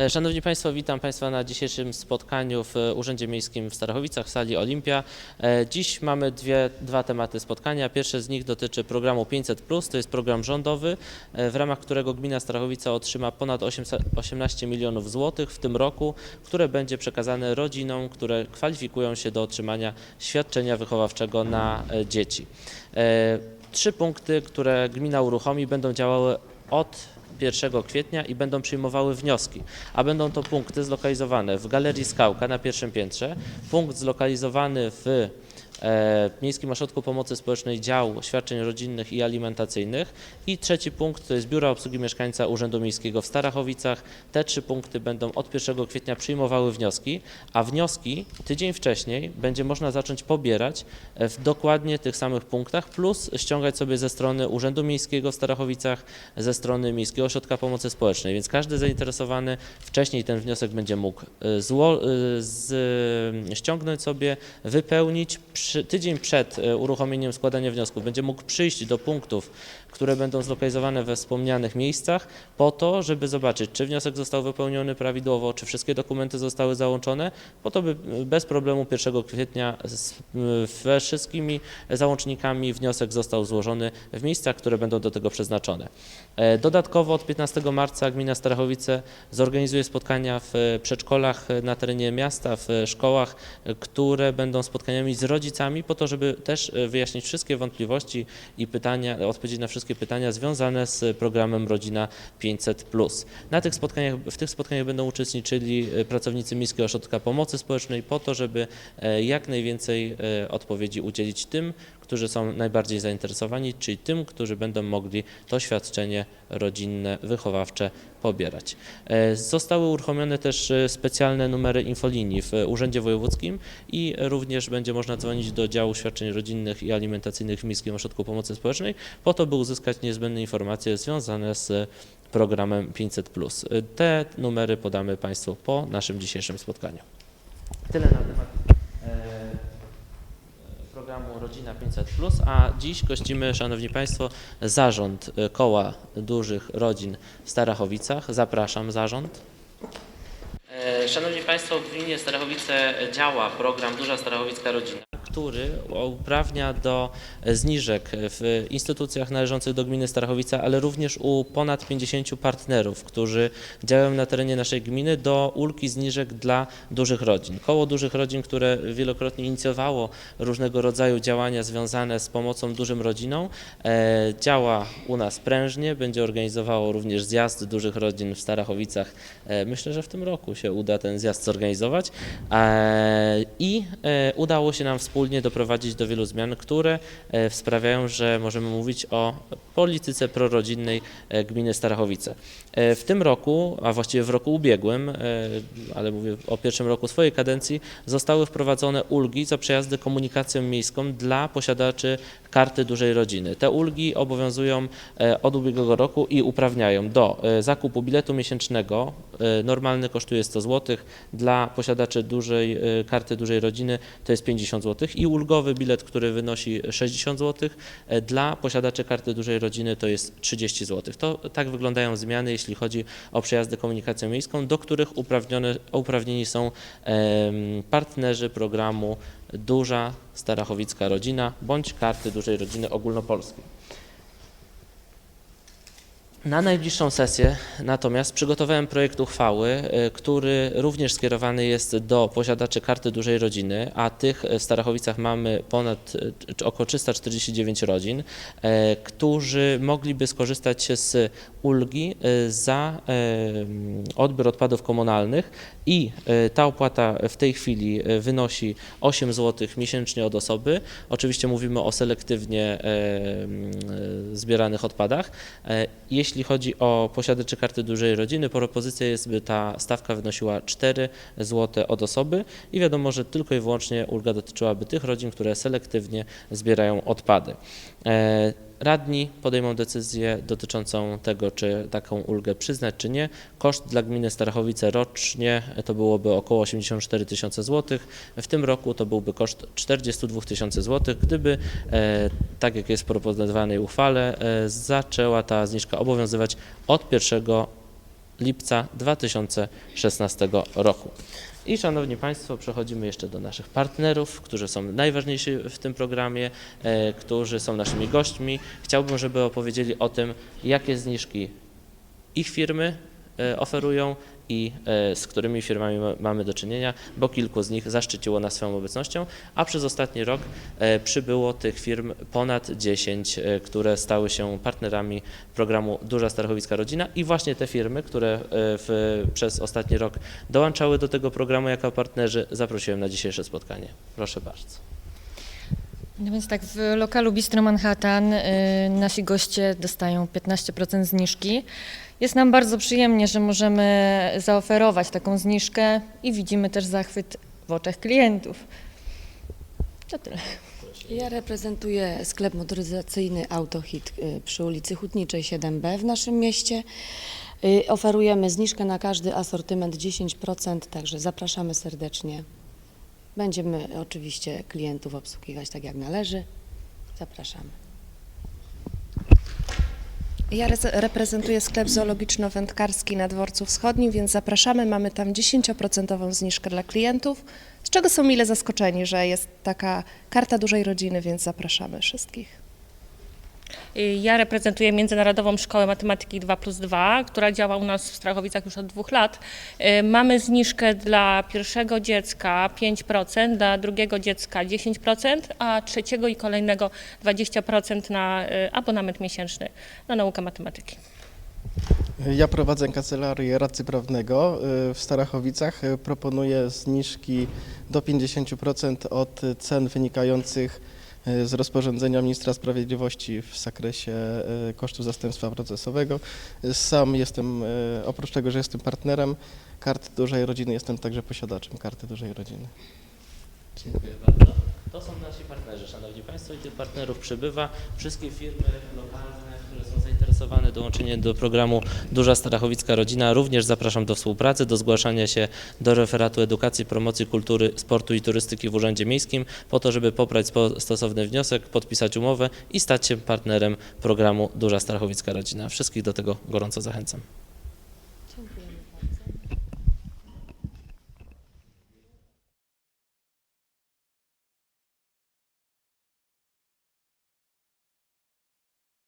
E, Szanowni Państwo, witam Państwa na dzisiejszym spotkaniu w e, Urzędzie Miejskim w Starachowicach w sali Olimpia. E, Dziś mamy dwie, dwa tematy spotkania. Pierwszy z nich dotyczy programu 500+, to jest program rządowy, w ramach którego gmina Starachowica otrzyma ponad 800 18 milionów złotych w tym roku, które będzie przekazane rodzinom, które kwalifikują się do otrzymania świadczenia wychowawczego na dzieci. Trzy punkty, które gmina uruchomi, będą działały od 1 kwietnia i będą przyjmowały wnioski, a będą to punkty zlokalizowane w Galerii Skałka na pierwszym piętrze, punkt zlokalizowany w e, Miejskim Ośrodku Pomocy Społecznej dział świadczeń rodzinnych i alimentacyjnych i trzeci punkt to jest Biuro Obsługi Mieszkańca Urzędu Miejskiego w Starachowicach. Te trzy punkty będą od 1 kwietnia przyjmowały wnioski, a wnioski tydzień wcześniej będzie można zacząć pobierać e, w dokładnie tych samych punktach, plus ściągać sobie ze strony Urzędu Miejskiego w Starachowicach, ze strony Miejskiego Ośrodka Pomocy Społecznej, więc każdy zainteresowany wcześniej ten wniosek będzie mógł e, zło, z, ściągnąć sobie, wypełnić przy, tydzień przed e, uruchomieniem składania wniosków. Będzie mógł przyjść do punktów, które będą zlokalizowane we wspomnianych miejscach, po to, żeby zobaczyć, czy wniosek został wypełniony prawidłowo, czy wszystkie dokumenty zostały załączone, po to, by bez problemu 1 kwietnia z, we wszystkimi załącznikami wniosek został złożony w miejscach, które będą do tego przeznaczone. E, Dodatkowo od 15 marca gmina Starachowice zorganizuje spotkania w e, przedszkolach e, na terenie miasta, w e, szkołach, e, które będą spotkaniami z rodzicami po to, żeby też e, wyjaśnić wszystkie wątpliwości i pytania, odpowiedzieć na wszystkie pytania związane z programem Rodzina 500+. Na tych spotkaniach, w tych spotkaniach będą uczestniczyli e, pracownicy Miejskiego Ośrodka Pomocy Społecznej po to, żeby e, jak najwięcej odpowiedzi udzielić tym, którzy są najbardziej zainteresowani, czyli tym, którzy będą mogli to świadczenie rodzinne, wychowawcze pobierać. E, Zostały uruchomione też e, specjalne numery infolinii w e, Urzędzie Wojewódzkim i również będzie można dzwonić do działu świadczeń rodzinnych i alimentacyjnych w Miejskim Ośrodku Pomocy Społecznej po to, by uzyskać niezbędne informacje związane z programem 500+. E, Te numery podamy Państwu po naszym dzisiejszym spotkaniu. Tyle na temat programu Rodzina 500, a dziś gościmy, Szanowni Państwo, zarząd e, Koła Dużych Rodzin w Starachowicach. Zapraszam zarząd. E, Szanowni Państwo, w gminie Starachowice działa program Duża Starachowicka Rodzina, który uprawnia do zniżek w instytucjach należących do gminy Starachowica, ale również u ponad 50 partnerów, którzy działają na terenie naszej gminy do ulgi zniżek dla dużych rodzin. Koło dużych rodzin, które wielokrotnie inicjowało różnego rodzaju działania związane z pomocą dużym rodzinom, e, działa u nas prężnie, będzie organizowało również zjazd dużych rodzin w Starachowicach. E, myślę, że w tym roku się uda ten zjazd zorganizować e, i udało się nam wspólnie doprowadzić do wielu zmian, które e, sprawiają, że możemy mówić o polityce prorodzinnej e, gminy Starachowice. E, W tym roku, a właściwie w roku ubiegłym, ale mówię o pierwszym roku swojej kadencji, zostały wprowadzone ulgi za przejazdy komunikacją miejską dla posiadaczy karty dużej rodziny. Te ulgi obowiązują e, od ubiegłego roku i uprawniają do e, zakupu biletu miesięcznego. e, Normalny kosztuje 100 zł, dla posiadaczy dużej karty dużej rodziny to jest 50 zł i ulgowy bilet, który wynosi 60 zł, dla posiadaczy karty dużej rodziny to jest 30 zł. To tak wyglądają zmiany, jeśli chodzi o przejazdy komunikacją miejską, do których uprawnieni są partnerzy programu Duża Starachowicka Rodzina bądź karty dużej rodziny ogólnopolskiej. Na najbliższą sesję natomiast przygotowałem projekt uchwały, y, który również skierowany jest do posiadaczy karty dużej rodziny, a tych w Starachowicach mamy ponad y, około 349 rodzin, którzy mogliby skorzystać z ulgi y, za odbiór odpadów komunalnych i y, ta opłata w tej chwili y, wynosi 8 zł miesięcznie od osoby. Oczywiście mówimy o selektywnie y, zbieranych odpadach. E, Jeśli chodzi o posiadaczy karty dużej rodziny, propozycja jest, by ta stawka wynosiła 4 zł od osoby i wiadomo, że tylko i wyłącznie ulga dotyczyłaby tych rodzin, które selektywnie zbierają odpady. Radni podejmą decyzję dotyczącą tego, czy taką ulgę przyznać, czy nie. Koszt dla gminy Starachowice rocznie to byłoby około 84 tysiące złotych. W tym roku to byłby koszt 42 tysięcy złotych, gdyby, e, tak jak jest w proponowanej uchwale, e, zaczęła ta zniżka obowiązywać od 1 lipca 2016 roku. I szanowni Państwo, przechodzimy jeszcze do naszych partnerów, którzy są najważniejsi w tym programie, e, którzy są naszymi gośćmi. Chciałbym, żeby opowiedzieli o tym, jakie zniżki ich firmy oferują i e, z którymi firmami ma- mamy do czynienia, bo kilku z nich zaszczyciło nas swoją obecnością, a przez ostatni rok e, przybyło tych firm ponad 10, e, które stały się partnerami programu Duża Starachowicka Rodzina i właśnie te firmy, które e, w, przez ostatni rok dołączały do tego programu jako partnerzy, zaprosiłem na dzisiejsze spotkanie. Proszę bardzo. No więc tak, w lokalu Bistro Manhattan y, nasi goście dostają 15% zniżki. Jest nam bardzo przyjemnie, że możemy zaoferować taką zniżkę i widzimy też zachwyt w oczach klientów. To tyle. Ja reprezentuję sklep motoryzacyjny Autohit y, przy ulicy Hutniczej 7B w naszym mieście. Y, Oferujemy zniżkę na każdy asortyment 10%, także zapraszamy serdecznie. Będziemy oczywiście klientów obsługiwać tak jak należy. Zapraszamy. Ja rez- reprezentuję sklep zoologiczno-wędkarski na Dworcu Wschodnim, więc zapraszamy. Mamy tam 10% zniżkę dla klientów, z czego są mile zaskoczeni, że jest taka karta dużej rodziny, więc zapraszamy wszystkich. Ja reprezentuję Międzynarodową Szkołę Matematyki 2 plus 2, która działa u nas w Strachowicach już od dwóch lat. Y, Mamy zniżkę dla pierwszego dziecka 5%, dla drugiego dziecka 10%, a trzeciego i kolejnego 20% na y, abonament miesięczny na naukę matematyki. Ja prowadzę kancelarię radcy prawnego y, w Starachowicach. Y, Proponuję zniżki do 50% od cen wynikających y, z rozporządzenia ministra sprawiedliwości w zakresie y, kosztów zastępstwa procesowego. Sam jestem, y, oprócz tego, że jestem partnerem karty dużej rodziny, jestem także posiadaczem karty dużej rodziny. Dziękuję bardzo. To są nasi partnerzy, Szanowni Państwo, i tych partnerów przybywa. Wszystkie firmy lokalne, które są zainteresowane dołączeniem do programu Duża Starachowicka Rodzina, również zapraszam do współpracy, do zgłaszania się do referatu edukacji, promocji kultury, sportu i turystyki w Urzędzie Miejskim, po to, żeby pobrać stosowny wniosek, podpisać umowę i stać się partnerem programu Duża Starachowicka Rodzina. Wszystkich do tego gorąco zachęcam.